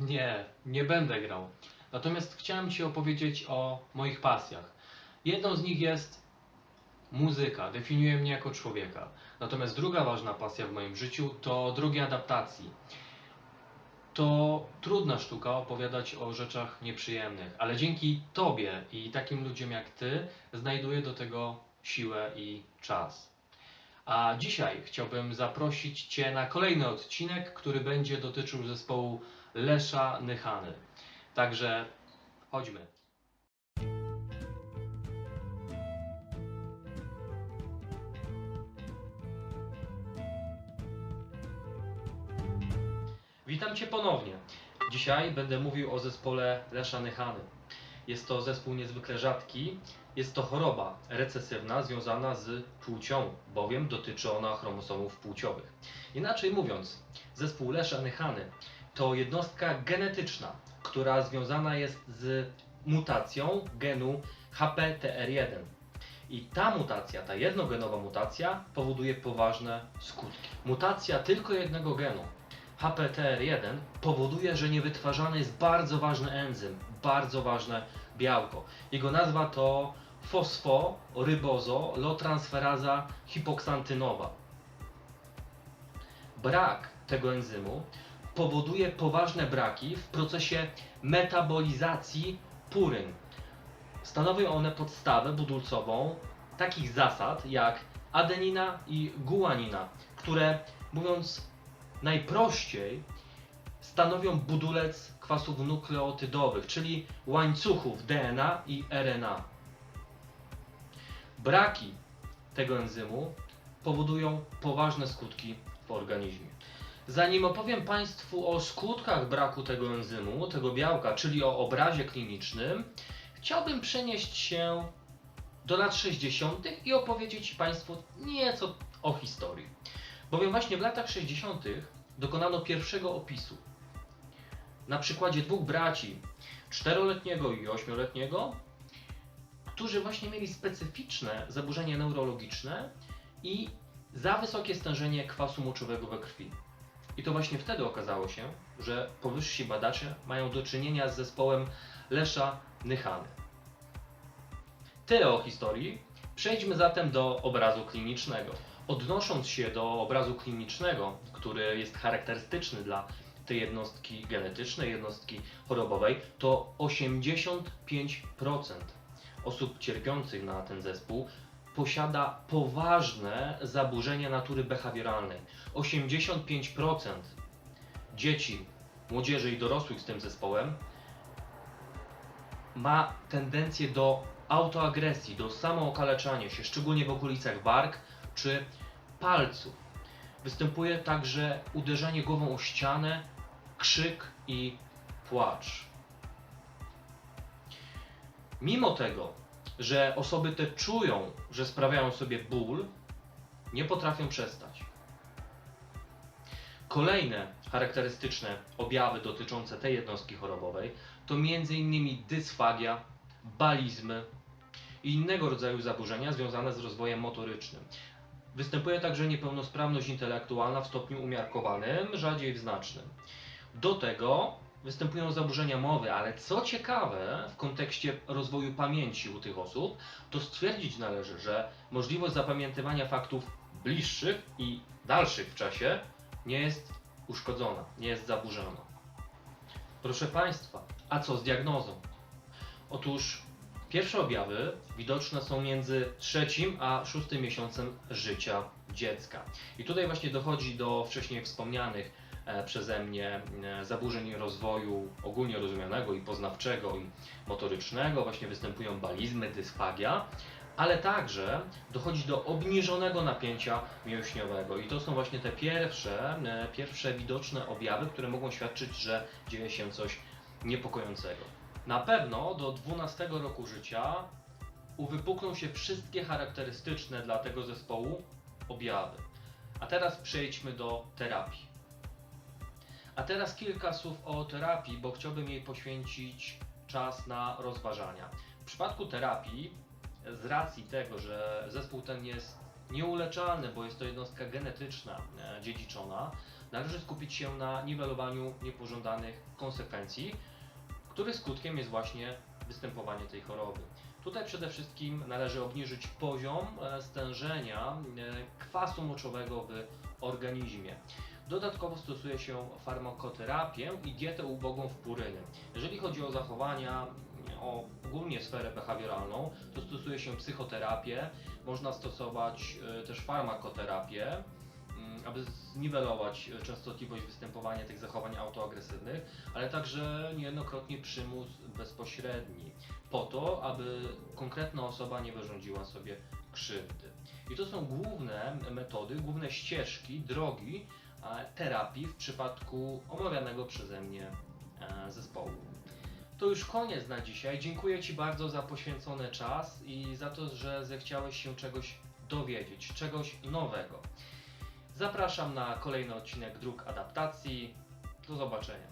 Nie, nie będę grał. Natomiast chciałem Ci opowiedzieć o moich pasjach. Jedną z nich jest muzyka, definiuje mnie jako człowieka. Natomiast druga ważna pasja w moim życiu to drogi adaptacji. To trudna sztuka opowiadać o rzeczach nieprzyjemnych, ale dzięki Tobie i takim ludziom jak Ty znajduję do tego siłę i czas. A dzisiaj chciałbym zaprosić Cię na kolejny odcinek, który będzie dotyczył zespołu Lesza Nychany. Także chodźmy. Witam Cię ponownie. Dzisiaj będę mówił o zespole Lesza Nychany. Jest to zespół niezwykle rzadki. Jest to choroba recesywna związana z płcią, bowiem dotyczy ona chromosomów płciowych. Inaczej mówiąc, zespół Lesza Nychany to jednostka genetyczna, która związana jest z mutacją genu HPTR1. I ta mutacja, ta jednogenowa mutacja powoduje poważne skutki. Mutacja tylko jednego genu, HPTR1, powoduje, że niewytwarzany jest bardzo ważny enzym, bardzo ważne białko. Jego nazwa to fosforybozolotransferaza hipoksantynowa. Brak tego enzymu powoduje poważne braki w procesie metabolizacji puryn. Stanowią one podstawę budulcową takich zasad jak adenina i guanina, które mówiąc najprościej stanowią budulec kwasów nukleotydowych, czyli łańcuchów DNA i RNA. Braki tego enzymu powodują poważne skutki w organizmie. Zanim opowiem Państwu o skutkach braku tego enzymu, tego białka, czyli o obrazie klinicznym, chciałbym przenieść się do lat 60. i opowiedzieć Państwu nieco o historii. Bowiem właśnie w latach 60. dokonano pierwszego opisu. Na przykładzie dwóch braci, czteroletniego i ośmioletniego, którzy właśnie mieli specyficzne zaburzenia neurologiczne i za wysokie stężenie kwasu moczowego we krwi. I to właśnie wtedy okazało się, że powyżsi badacze mają do czynienia z zespołem Lesza Nychany. Tyle o historii. Przejdźmy zatem do obrazu klinicznego. Odnosząc się do obrazu klinicznego, który jest charakterystyczny dla tej jednostki genetycznej, jednostki chorobowej, to 85% osób cierpiących na ten zespół posiada poważne zaburzenia natury behawioralnej. 85% dzieci, młodzieży i dorosłych z tym zespołem ma tendencję do autoagresji, do samookaleczania się, szczególnie w okolicach bark czy palców. Występuje także uderzenie głową o ścianę, krzyk i płacz. Mimo tego, że osoby te czują, że sprawiają sobie ból, nie potrafią przestać. Kolejne charakterystyczne objawy dotyczące tej jednostki chorobowej to m.in. dysfagia, balizmy i innego rodzaju zaburzenia związane z rozwojem motorycznym. Występuje także niepełnosprawność intelektualna w stopniu umiarkowanym, rzadziej w znacznym. Do tego występują zaburzenia mowy, ale co ciekawe, w kontekście rozwoju pamięci u tych osób, to stwierdzić należy, że możliwość zapamiętywania faktów bliższych i dalszych w czasie nie jest uszkodzona, nie jest zaburzona. Proszę Państwa, a co z diagnozą? Otóż pierwsze objawy widoczne są między trzecim a szóstym miesiącem życia dziecka. I tutaj właśnie dochodzi do wcześniej wspomnianych przeze mnie e, zaburzeń rozwoju ogólnie rozumianego i poznawczego i motorycznego. Właśnie występują balizmy, dysfagia, ale także dochodzi do obniżonego napięcia mięśniowego. I to są właśnie te pierwsze, e, pierwsze widoczne objawy, które mogą świadczyć, że dzieje się coś niepokojącego. Na pewno do 12 roku życia uwypukną się wszystkie charakterystyczne dla tego zespołu objawy. A teraz przejdźmy do terapii. A teraz kilka słów o terapii, bo chciałbym jej poświęcić czas na rozważania. W przypadku terapii, z racji tego, że zespół ten jest nieuleczalny, bo jest to jednostka genetyczna, e, dziedziczona, należy skupić się na niwelowaniu niepożądanych konsekwencji, których skutkiem jest właśnie występowanie tej choroby. Tutaj przede wszystkim należy obniżyć poziom e, stężenia e, kwasu moczowego w organizmie. Dodatkowo stosuje się farmakoterapię i dietę ubogą w puryny. Jeżeli chodzi o zachowania, o ogólnie sferę behawioralną, to stosuje się psychoterapię, można stosować e, też farmakoterapię, mm, aby zniwelować e, częstotliwość występowania tych zachowań autoagresywnych, ale także niejednokrotnie przymus bezpośredni, po to, aby konkretna osoba nie wyrządziła sobie krzywdy. I to są główne metody, główne ścieżki, drogi terapii w przypadku omawianego przeze mnie e, zespołu. To już koniec na dzisiaj. Dziękuję Ci bardzo za poświęcony czas i za to, że zechciałeś się czegoś dowiedzieć, czegoś nowego. Zapraszam na kolejny odcinek Dróg Adaptacji. Do zobaczenia.